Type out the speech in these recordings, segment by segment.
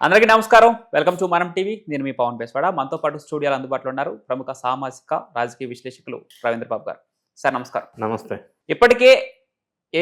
అందరికీ నమస్కారం. Welcome to Manam TV. నేను మీ పవన్ బేస్వాడ. మనతో పాటు స్టూడియోలో అందుబాటులో ఉన్నారు ప్రముఖ సామాజిక రాజకీయ విశ్లేషకులు రవీంద్ర బాబు గారు. సార్ నమస్కారం. నమస్తే. ఇప్పటికే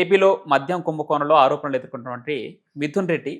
ఏపీలో మద్యం కుంభకోణంలో ఆరోపణలు ఎదుర్కొంటున్నటువంటి మిథున్ రెడ్డి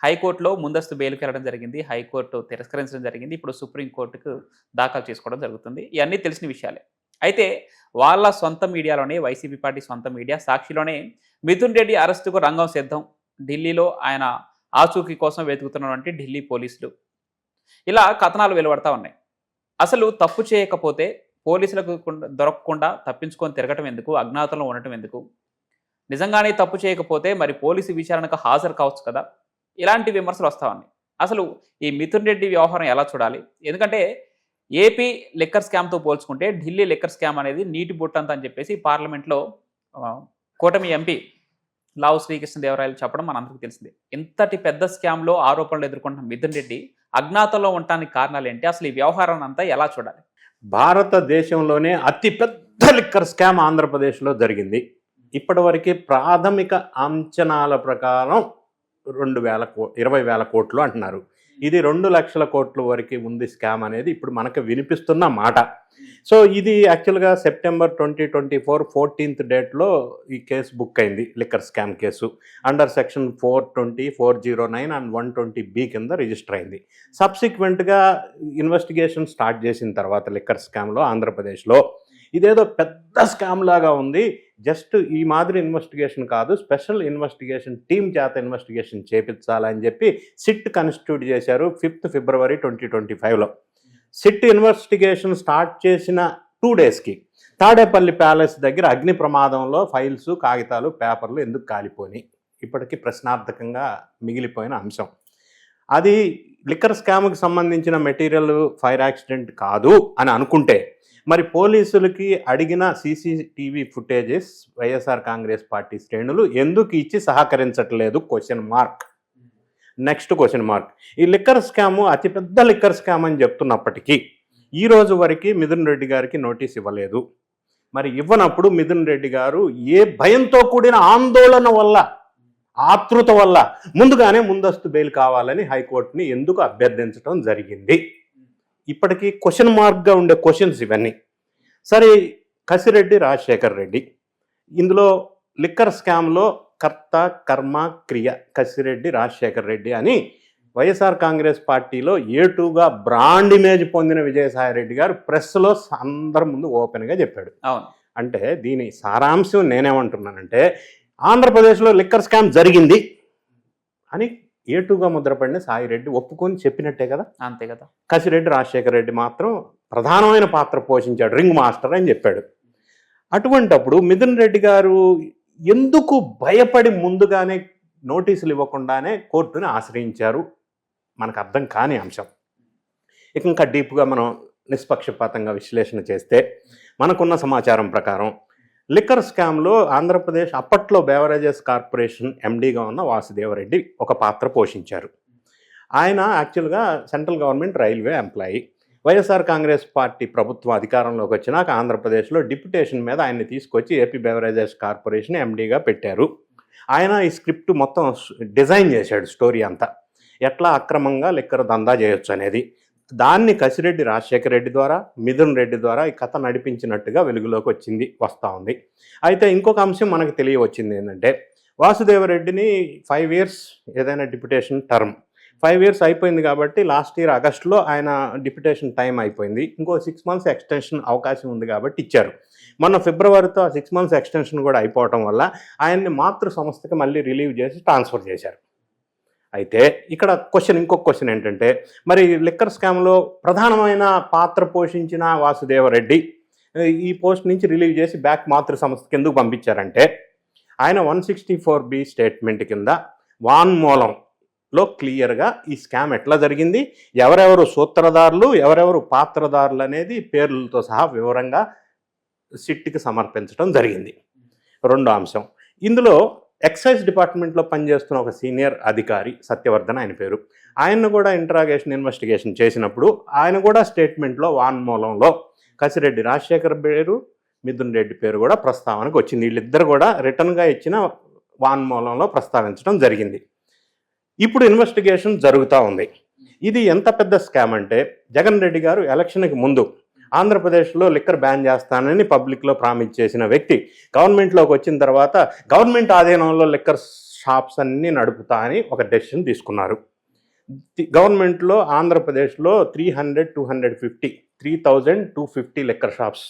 హైకోర్టులో ముందస్తు బెయిల్కి వెళ్ళడం జరిగింది. హైకోర్టు తిరస్కరించడం జరిగింది. ఇప్పుడు సుప్రీంకోర్టుకు దాఖలు చేసుకోవడం జరుగుతుంది. ఇవన్నీ తెలిసిన విషయాలే. అయితే వాళ్ళ సొంత మీడియాలోనే వైసీపీ పార్టీ సొంత మీడియా సాక్షిలోనే మిథున్ రెడ్డి అరెస్టుకు రంగం సిద్ధం. ఢిల్లీలో ఆయన ఆచూకీ కోసం వెతుకుతున్నటువంటి ఢిల్లీ పోలీసులు. ఇలా కథనాలు వెలువడతా ఉన్నాయి. అసలు తప్పు చేయకపోతే పోలీసులకు దొరకకుండా తప్పించుకొని తిరగటం ఎందుకు? అజ్ఞాతంలో ఉండటం ఎందుకు? నిజంగానే తప్పు చేయకపోతే మరి పోలీసు విచారణకు హాజరు కావచ్చు కదా? ఇలాంటి విమర్శలు వస్తా ఉన్నాయి. అసలు ఈ మిథున్ రెడ్డి వ్యవహారం ఎలా చూడాలి? ఎందుకంటే ఏపీ లెక్కర్ స్కామ్తో పోల్చుకుంటే ఢిల్లీ లెక్కర్ స్కామ్ అనేది నీటి బుట్టంత అని చెప్పేసి పార్లమెంట్లో కూటమి ఎంపీ లావు శ్రీకృష్ణదేవరాయలు చెప్పడం మనందరికీ తెలిసిందే. ఇంతటి పెద్ద స్కామ్లో ఆరోపణలు ఎదుర్కొంటున్న మిథున్ రెడ్డి అజ్ఞాతంలో ఉండటానికి కారణాలు ఏంటి? అసలు ఈ వ్యవహారాన్ని అంతా ఎలా చూడాలి? భారతదేశంలోనే అతి పెద్ద లిక్కర్ స్కామ్ ఆంధ్రప్రదేశ్లో జరిగింది. ఇప్పటివరకు ప్రాథమిక అంచనాల ప్రకారం రెండు వేల కో ఇరవై వేల కోట్లు అంటున్నారు. ఇది రెండు లక్షల కోట్ల వరకు ఉంది స్కామ్ అనేది ఇప్పుడు మనకు వినిపిస్తున్న మాట. సో ఇది యాక్చువల్గా September twenty twenty four fourteenth డేట్లో ఈ కేసు బుక్ అయింది liquor scam case. Under section four twenty four zero nine and one twenty B కింద రిజిస్టర్ అయింది. సబ్సిక్వెంట్గా ఇన్వెస్టిగేషన్ స్టార్ట్ చేసిన తర్వాత లిక్కర్ స్కామ్లో ఆంధ్రప్రదేశ్లో ఇదేదో పెద్ద స్కామ్ లాగా ఉంది. జస్ట్ ఈ మాదిరి ఇన్వెస్టిగేషన్ కాదు స్పెషల్ ఇన్వెస్టిగేషన్ టీం చేత ఇన్వెస్టిగేషన్ చేపించాలని చెప్పి సిట్ కన్స్టిట్యూట్ చేశారు ఫిఫ్త్ ఫిబ్రవరి ట్వంటీ ట్వంటీ ఫైవ్లో. సిట్ ఇన్వెస్టిగేషన్ స్టార్ట్ చేసిన టూ డేస్కి తాడేపల్లి ప్యాలెస్ దగ్గర అగ్ని ప్రమాదంలో ఫైల్స్ కాగితాలు పేపర్లు ఎందుకు కాలిపోయినాయి? ఇప్పటికీ ప్రశ్నార్థకంగా మిగిలిపోయిన అంశం. అది లిక్కర్ స్కామ్కి సంబంధించిన మెటీరియల్ ఫైర్ యాక్సిడెంట్ కాదు అని అనుకుంటే మరి పోలీసులకి అడిగిన CCTV footages YSR Congress party శ్రేణులు ఎందుకు ఇచ్చి సహకరించట్లేదు? Question mark next question mark ఈ లిక్కర్ స్కామ్ అతిపెద్ద లిక్కర్ స్కామ్ అని చెప్తున్నప్పటికీ ఈ రోజు వరకు మిథున్ రెడ్డి గారికి నోటీస్ ఇవ్వలేదు. మరి ఇవ్వనప్పుడు మిథున్ రెడ్డి గారు ఏ భయంతో కూడిన ఆందోళన వల్ల ఆతృత వల్ల ముందుగానే ముందస్తు బెయిల్ కావాలని హైకోర్టుని ఎందుకు అభ్యర్థించడం జరిగింది? ఇప్పటికీ క్వశ్చన్ మార్క్గా ఉండే క్వశ్చన్స్ ఇవన్నీ. సరే కసిరెడ్డి రాజశేఖర్ రెడ్డి. ఇందులో లిక్కర్ స్కామ్లో కర్త కర్మ క్రియ కసిరెడ్డి రాజశేఖర్ రెడ్డి అని వైఎస్ఆర్ కాంగ్రెస్ పార్టీలో ఏ టూగా బ్రాండ్ ఇమేజ్ పొందిన విజయసాయి రెడ్డి గారు ప్రెస్లో అందరి ముందు ఓపెన్గా చెప్పాడు. అవును. అంటే దీని సారాంశం నేనేమంటున్నానంటే ఆంధ్రప్రదేశ్లో లిక్కర్ స్కామ్ జరిగింది అని ఏటుగా ముద్రపడిన సాయిరెడ్డి ఒప్పుకొని చెప్పినట్టే కదా? అంతే కదా. కసిరెడ్డి రాజశేఖర రెడ్డి మాత్రం ప్రధానమైన పాత్ర పోషించాడు రింగ్ మాస్టర్ అని చెప్పాడు. అటువంటప్పుడు మిథున్ రెడ్డి గారు ఎందుకు భయపడి ముందుగానే నోటీసులు ఇవ్వకుండానే కోర్టుని ఆశ్రయించారు? మనకు అర్థం కాని అంశం. ఇక ఇంకా డీప్గా మనం నిష్పక్షపాతంగా విశ్లేషణ చేస్తే మనకున్న సమాచారం ప్రకారం లిక్కర్ స్కామ్లో ఆంధ్రప్రదేశ్ అప్పట్లో బేవరేజెస్ కార్పొరేషన్ ఎండీగా ఉన్న వాసుదేవరెడ్డి ఒక పాత్ర పోషించారు. ఆయన యాక్చువల్గా central government railway employee. YSR Congress party ప్రభుత్వం అధికారంలోకి వచ్చినాక ఆంధ్రప్రదేశ్లో డిప్యుటేషన్ మీద ఆయన్ని తీసుకొచ్చి ఏపీ బెవరేజెస్ కార్పొరేషన్ ఎండీగా పెట్టారు. ఆయన ఈ స్క్రిప్ట్ మొత్తం డిజైన్ చేశాడు స్టోరీ అంతా. ఎట్లా అక్రమంగా లిక్కర్ దందా చేయొచ్చు అనేది. దాన్ని కసిరెడ్డి రాజశేఖర రెడ్డి ద్వారా మిథున్ రెడ్డి ద్వారా ఈ కథ నడిపించినట్టుగా వెలుగులోకి వచ్చింది వస్తూ ఉంది. అయితే ఇంకొక అంశం మనకు తెలియవచ్చింది ఏంటంటే వాసుదేవరెడ్డిని ఫైవ్ ఇయర్స్ ఏదైనా డిప్యుటేషన్ టర్మ్ ఫైవ్ ఇయర్స్ అయిపోయింది కాబట్టి లాస్ట్ ఇయర్ ఆగస్టులో ఆయన డిప్యుటేషన్ టైం అయిపోయింది. ఇంకో సిక్స్ మంత్స్ ఎక్స్టెన్షన్ అవకాశం ఉంది కాబట్టి ఇచ్చారు. మొన్న ఫిబ్రవరితో ఆ సిక్స్ మంత్స్ ఎక్స్టెన్షన్ కూడా అయిపోవటం వల్ల ఆయన్ని మాతృ సంస్థకి మళ్ళీ రిలీవ్ చేసి ట్రాన్స్ఫర్ చేశారు. అయితే ఇక్కడ క్వశ్చన్ ఇంకొక క్వశ్చన్ ఏంటంటే మరి లిక్కర్ స్కామ్లో ప్రధానమైన పాత్ర పోషించిన వాసుదేవరెడ్డి ఈ పోస్ట్ నుంచి రిలీవ్ చేసి బ్యాక్ మాతృ సంస్థకి ఎందుకు పంపించారంటే ఆయన one sixty four B statement కింద వాన్మూలంలో క్లియర్గా ఈ స్కామ్ ఎట్లా జరిగింది ఎవరెవరు సూత్రధారులు ఎవరెవరు పాత్రధారులు అనేది పేర్లతో సహా వివరంగా సిట్కి సమర్పించడం జరిగింది. రెండో అంశం ఇందులో ఎక్సైజ్ డిపార్ట్మెంట్లో పనిచేస్తున్న ఒక సీనియర్ అధికారి సత్యవర్ధన్ ఆయన పేరు. ఆయన్ను కూడా ఇంట్రాగేషన్ ఇన్వెస్టిగేషన్ చేసినప్పుడు ఆయన కూడా స్టేట్మెంట్లో వాన్మూలంలో కసిరెడ్డి రాజశేఖర్ పేరు మిథున్ రెడ్డి పేరు కూడా ప్రస్తావనకు వచ్చింది. వీళ్ళిద్దరు కూడా రిటర్న్గా ఇచ్చిన వాన్మూలంలో ప్రస్తావించడం జరిగింది. ఇప్పుడు ఇన్వెస్టిగేషన్ జరుగుతూ ఉంది. ఇది ఎంత పెద్ద స్కామ్ అంటే జగన్ రెడ్డి గారు ఎలక్షన్కి ముందు ఆంధ్రప్రదేశ్లో లిక్కర్ బ్యాన్ చేస్తానని పబ్లిక్లో ప్రామిస్ చేసిన వ్యక్తి. గవర్నమెంట్లోకి వచ్చిన తర్వాత గవర్నమెంట్ ఆధీనంలో లిక్కర్ షాప్స్ అన్నీ నడుపుతా అని ఒక డెసిషన్ తీసుకున్నారు. గవర్నమెంట్లో ఆంధ్రప్రదేశ్లో three hundred two hundred fifty three thousand two fifty liquor shops.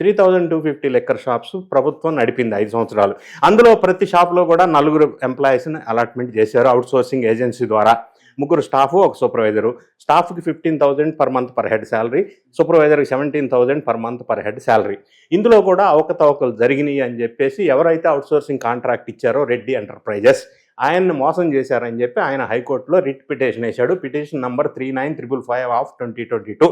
Three thousand two fifty liquor shops ప్రభుత్వం నడిపింది ఐదు సంవత్సరాలు. అందులో ప్రతి షాప్లో కూడా నలుగురు ఎంప్లాయీస్ని అలాట్మెంట్ చేశారు అవుట్ సోర్సింగ్ ఏజెన్సీ ద్వారా. ముగ్గురు స్టాఫ్ ఒక సూపర్వైజరు. స్టాఫ్కి fifteen thousand per month per head salary సూపర్వైజర్కి seventeen thousand per month per head salary. ఇందులో కూడా అవకతవకలు జరిగినాయి అని చెప్పేసి ఎవరైతే అవుట్సోర్సింగ్ కాంట్రాక్ట్ ఇచ్చారో రెడ్డి ఎంటర్ప్రైజెస్ ఆయన్ని మోసం చేశారని చెప్పి ఆయన హైకోర్టులో రిట్ పిటిషన్ వేశాడు. Petition number three nine triple five of twenty twenty two.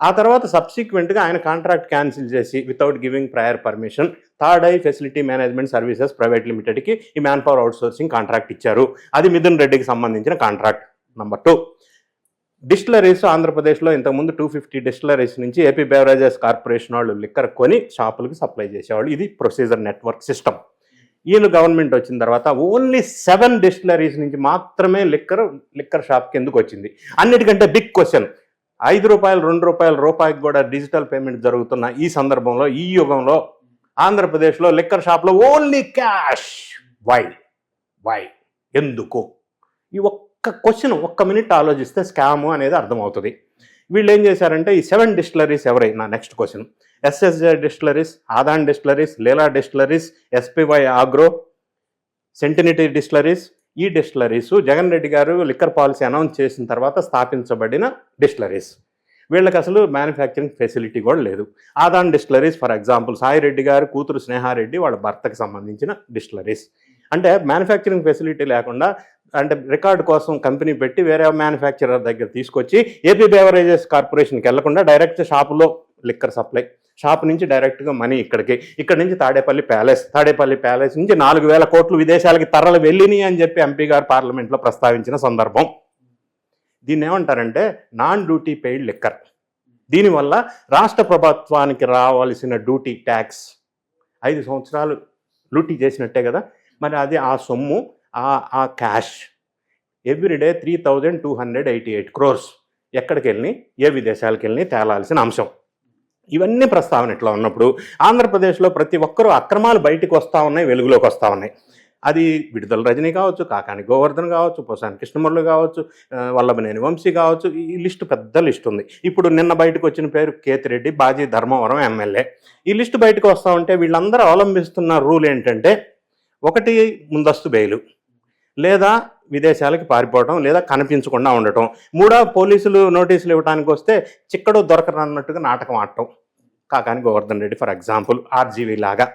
ఆ తర్వాత సబ్సిక్వెంట్గా ఆయన కాంట్రాక్ట్ క్యాన్సిల్ చేసి without giving prior permission third I facility management services private లిమిటెడ్కి ఈ మ్యాన్ పవర్ అవుట్సోర్సింగ్ కాంట్రాక్ట్ ఇచ్చారు. అది మిథున్ రెడ్డికి సంబంధించిన కాంట్రాక్ట్ నెంబర్ టూ డిస్టిలరీస్ ఆంధ్రప్రదేశ్లో ఇంతకుముందు టూ ఫిఫ్టీ డిస్టిలరీస్ నుంచి ఏపీ బెవరేజెస్ కార్పొరేషన్ వాళ్ళు లిక్కర్ కొని షాపులకు సప్లై చేసేవాళ్ళు. ఇది ప్రొసీజర్ నెట్వర్క్ సిస్టమ్ వీళ్ళు గవర్నమెంట్ వచ్చిన తర్వాత ఓన్లీ సెవెన్ డిస్టిలరీస్ నుంచి మాత్రమే లిక్కర్ లిక్కర్ షాప్కి ఎందుకు వచ్చింది? అన్నిటికంటే బిగ్ క్వశ్చన్ ఐదు రూపాయలు రెండు రూపాయల రూపాయికి కూడా డిజిటల్ పేమెంట్ జరుగుతున్న ఈ సందర్భంలో ఈ యుగంలో ఆంధ్రప్రదేశ్లో లిక్కర్ షాప్లో ఓన్లీ క్యాష్ వై వై ఎందుకు? ఈ ఒక్క క్వశ్చన్ ఒక్క మినిట్ ఆలోచిస్తే స్కామ్ అనేది అర్థమవుతుంది. వీళ్ళు ఏం చేశారంటే ఈ సెవెన్ డిస్టిలరీస్ ఎవరైనా next question SSJ distilleries Adan distilleries Leela distilleries SPY agro సెంటినిటీ distilleries ఈ distilleries Jagan Reddy garu liquor policy announce చేసిన తర్వాత స్థాపించబడిన డిస్టిలరీస్. వీళ్ళకి అసలు మ్యానుఫ్యాక్చరింగ్ ఫెసిలిటీ కూడా లేదు. Adan distilleries for example Sai Reddy garu కూతురు స్నేహారెడ్డి వాళ్ళ భర్తకు సంబంధించిన డిస్టిలరీస్. అంటే మ్యానుఫ్యాక్చరింగ్ ఫెసిలిటీ లేకుండా అంటే రికార్డు కోసం కంపెనీ పెట్టి వేరే మ్యానుఫ్యాక్చరర్ దగ్గర తీసుకొచ్చి ఏపీ బేవరేజెస్ కార్పొరేషన్కి వెళ్ళకుండా డైరెక్ట్ షాపులో లిక్కర్ సప్లై షాప్ నుంచి డైరెక్ట్గా మనీ ఇక్కడికి. ఇక్కడ నుంచి తాడేపల్లి ప్యాలెస్ తాడేపల్లి ప్యాలెస్ నుంచి నాలుగు వేల కోట్లు విదేశాలకి తరలి వెళ్ళినాయి అని చెప్పి ఎంపీ గారు పార్లమెంట్లో ప్రస్తావించిన సందర్భం. దీన్ని ఏమంటారంటే నాన్ డ్యూటీ పెయిడ్ లిక్కర్ దీనివల్ల రాష్ట్ర ప్రభుత్వానికి రావాల్సిన డ్యూటీ ట్యాక్స్ ఐదు సంవత్సరాలు లూటీ చేసినట్టే కదా? మరి అది ఆ సొమ్ము ఆ ఆ cash everyday three thousand two hundred eighty eight crores ఎక్కడికి వెళ్ళి ఏ విదేశాలకు వెళ్ళి తేలాల్సిన అంశం. ఇవన్నీ ప్రస్తావన ఇట్లా ఉన్నప్పుడు ఆంధ్రప్రదేశ్లో ప్రతి ఒక్కరూ అక్రమాలు బయటికి వస్తూ ఉన్నాయి వెలుగులోకి వస్తూ ఉన్నాయి. అది విడుదల రజనీ కావచ్చు కాకాని గోవర్ధన్ కావచ్చు పోసాని కృష్ణమురళి కావచ్చు వల్లభనేని వంశీ కావచ్చు ఈ లిస్టు పెద్ద లిస్ట్ ఉంది. ఇప్పుడు నిన్న బయటకు వచ్చిన పేరు కేతిరెడ్డి బాజీ ధర్మవరం ఎమ్మెల్యే. ఈ లిస్టు బయటకు వస్తూ ఉంటే వీళ్ళందరూ అవలంబిస్తున్న రూల్ ఏంటంటే ఒకటి ముందస్తు బెయిలు లేదా విదేశాలకి పారిపోవడం లేదా కనిపించకుండా ఉండటం. మూడో పోలీసులు నోటీసులు ఇవ్వడానికి వస్తే చిక్కడు దొరకరన్నట్టుగా నాటకం ఆడటం. Kakani Govardhan Reddy for example RGV లాగా.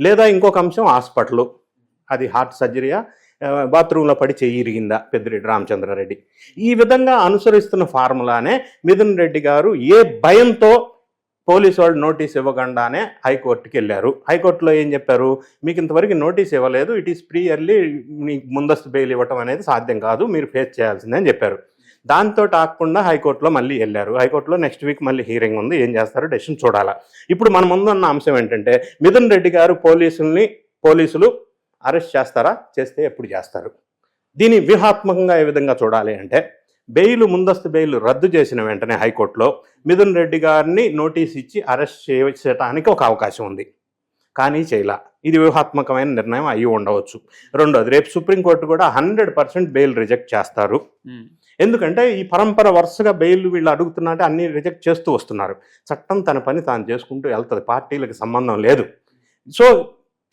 లేదా ఇంకొక అంశం హాస్పిటల్. అది హార్ట్ సర్జరీయా బాత్రూంలో పడి చెయ్యి ఇరిగిందా పెద్దిరెడ్డి రామచంద్రారెడ్డి. ఈ విధంగా అనుసరిస్తున్న ఫార్ములానే మిథున్ రెడ్డి గారు ఏ భయంతో పోలీసు వాళ్ళు నోటీస్ ఇవ్వకుండానే హైకోర్టుకి వెళ్ళారు. హైకోర్టులో ఏం చెప్పారు? మీకు ఇంతవరకు నోటీస్ ఇవ్వలేదు. ఇట్ ఈస్ ప్రీ ఇయర్లీ మీకు ముందస్తు బెయిల్ ఇవ్వటం అనేది సాధ్యం కాదు. మీరు ఫేస్ చేయాల్సిందే అని చెప్పారు. దాంతో ఆకుండా హైకోర్టులో మళ్ళీ వెళ్ళారు. హైకోర్టులో నెక్స్ట్ వీక్ మళ్ళీ హీరింగ్ ఉంది. ఏం చేస్తారో? డెసిషన్ చూడాలా. ఇప్పుడు మన ముందు ఉన్న అంశం ఏంటంటే మిథున్ రెడ్డి గారు పోలీసుల్ని పోలీసులు అరెస్ట్ చేస్తారా? చేస్తే ఎప్పుడు చేస్తారు? దీని వ్యూహాత్మకంగా ఏ విధంగా చూడాలి అంటే బెయిల్ ముందస్తు బెయిల్ రద్దు చేసిన వెంటనే హైకోర్టులో మిథున్ రెడ్డి గారిని నోటీస్ ఇచ్చి అరెస్ట్ చేయడానికి ఒక అవకాశం ఉంది. కానీ చేయలా. ఇది వ్యూహాత్మకమైన నిర్ణయం అయ్యి ఉండవచ్చు. రెండోది రేపు సుప్రీంకోర్టు కూడా హండ్రెడ్ పర్సెంట్ బెయిల్ రిజెక్ట్ చేస్తారు. ఎందుకంటే ఈ పరంపర వరుసగా బెయిల్ వీళ్ళు అడుగుతున్నట్టే అన్ని రిజెక్ట్ చేస్తూ వస్తున్నారు. చట్టం తన పని తాను చేసుకుంటూ వెళ్తుంది. పార్టీలకు సంబంధం లేదు. సో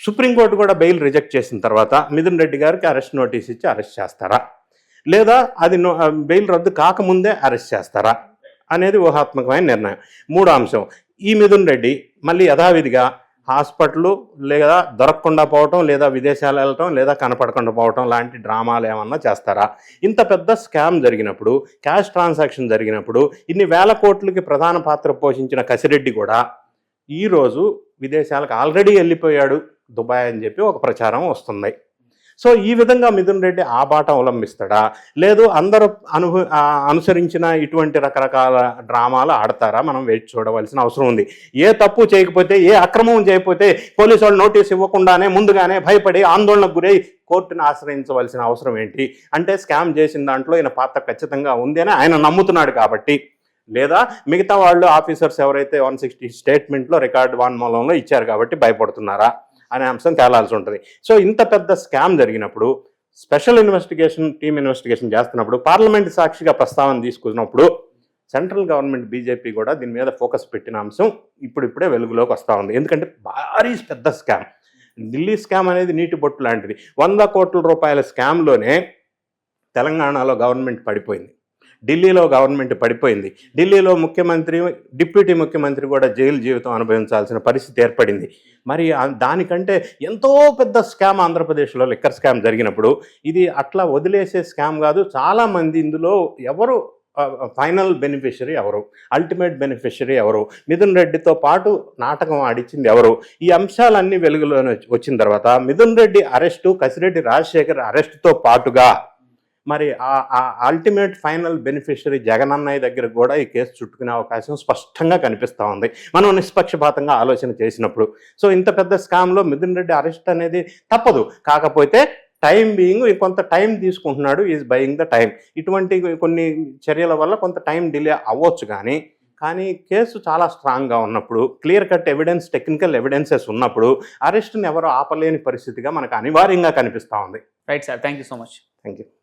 సుప్రీంకోర్టు కూడా బెయిల్ రిజెక్ట్ చేసిన తర్వాత మిథున్ రెడ్డి గారికి అరెస్ట్ నోటీస్ ఇచ్చి అరెస్ట్ చేస్తారా? లేదా అది బెయిల్ రద్దు కాకముందే అరెస్ట్ చేస్తారా అనేది ఊహాత్మకమైన నిర్ణయం. మూడో అంశం ఈ మిథున్ రెడ్డి మళ్ళీ యథావిధిగా హాస్పిటల్ లేదా దొరకకుండా పోవటం లేదా విదేశాలు వెళ్ళటం లేదా కనపడకుండా పోవటం లాంటి డ్రామాలు ఏమన్నా చేస్తారా? ఇంత పెద్ద స్కామ్ జరిగినప్పుడు క్యాష్ ట్రాన్సాక్షన్ జరిగినప్పుడు ఇన్ని వేల కోట్లకి ప్రధాన పాత్ర పోషించిన కసిరెడ్డి కూడా ఈరోజు విదేశాలకు ఆల్రెడీ వెళ్ళిపోయాడు దుబాయ్ అని చెప్పి ఒక ప్రచారం వస్తుంది. సో ఈ విధంగా మిథున్ రెడ్డి ఆ బాట అవలంబిస్తాడా? లేదు అందరూ అనుభ అనుసరించిన ఇటువంటి రకరకాల డ్రామాలు ఆడతారా? మనం వేచి చూడవలసిన అవసరం ఉంది. ఏ తప్పు చేయకపోతే ఏ అక్రమం చేయకపోతే పోలీసు వాళ్ళు నోటీస్ ఇవ్వకుండానే ముందుగానే భయపడి ఆందోళనకు గురై కోర్టును ఆశ్రయించవలసిన అవసరం ఏంటి? అంటే స్కామ్ చేసిన దాంట్లో ఈయన పాత్ర ఖచ్చితంగా ఉంది అని ఆయన నమ్ముతున్నాడు కాబట్టి. లేదా మిగతా వాళ్ళు ఆఫీసర్స్ ఎవరైతే వన్ సిక్స్టీ స్టేట్మెంట్లో రికార్డు వాన్మూలంలో ఇచ్చారు కాబట్టి భయపడుతున్నారా? అనే అంశం తేలాల్సి ఉంటుంది. సో ఇంత పెద్ద స్కామ్ జరిగినప్పుడు స్పెషల్ ఇన్వెస్టిగేషన్ టీమ్ ఇన్వెస్టిగేషన్ చేస్తున్నప్పుడు పార్లమెంట్ సాక్షిగా ప్రస్తావన తీసుకున్నప్పుడు సెంట్రల్ గవర్నమెంట్ బీజేపీ కూడా దీని మీద ఫోకస్ పెట్టిన అంశం ఇప్పుడిప్పుడే వెలుగులోకి వస్తూ ఉంది. ఎందుకంటే భారీ పెద్ద స్కామ్. ఢిల్లీ స్కామ్ అనేది నీటి బొట్టు లాంటిది. వంద కోట్ల రూపాయల స్కామ్లోనే తెలంగాణలో గవర్నమెంట్ పడిపోయింది. ఢిల్లీలో గవర్నమెంట్ పడిపోయింది. ఢిల్లీలో ముఖ్యమంత్రి డిప్యూటీ ముఖ్యమంత్రి కూడా జైలు జీవితం అనుభవించాల్సిన పరిస్థితి ఏర్పడింది. మరి దానికంటే ఎంతో పెద్ద స్కామ్ ఆంధ్రప్రదేశ్లో లిక్కర్ స్కామ్ జరిగినప్పుడు ఇది అట్లా వదిలేసే స్కామ్ కాదు చాలామంది ఇందులో ఎవరు ఫైనల్ బెనిఫిషరీ ఎవరు అల్టిమేట్ బెనిఫిషరీ ఎవరు మిథున్ రెడ్డితో పాటు నాటకం ఆడిచ్చింది ఎవరు ఈ అంశాలన్నీ వెలుగులో వచ్చి- వచ్చిన తర్వాత మిథున్ రెడ్డి అరెస్టు కసిరెడ్డి రాజశేఖర్ అరెస్టుతో పాటుగా మరి ఆ అల్టిమేట్ ఫైనల్ బెనిఫిషరీ జగనన్నయ్య దగ్గర కూడా ఈ కేసు చుట్టుకునే అవకాశం స్పష్టంగా కనిపిస్తూ ఉంది. మనం నిష్పక్షపాతంగా ఆలోచన చేసినప్పుడు. సో ఇంత పెద్ద స్కామ్లో మిథున్ రెడ్డి అరెస్ట్ అనేది తప్పదు. కాకపోతే టైం బీయింగ్ కొంత టైం తీసుకుంటున్నాడు ఈజ్ బయింగ్ ద టైం ఇటువంటి కొన్ని చర్యల వల్ల కొంత టైం డిలే అవ్వచ్చు కానీ కానీ కేసు చాలా స్ట్రాంగ్గా ఉన్నప్పుడు clear cut evidence technical evidences ఉన్నప్పుడు అరెస్ట్ని ఎవరు ఆపలేని పరిస్థితిగా మనకు అనివార్యంగా కనిపిస్తూ ఉంది. Right sir thank you so much thank you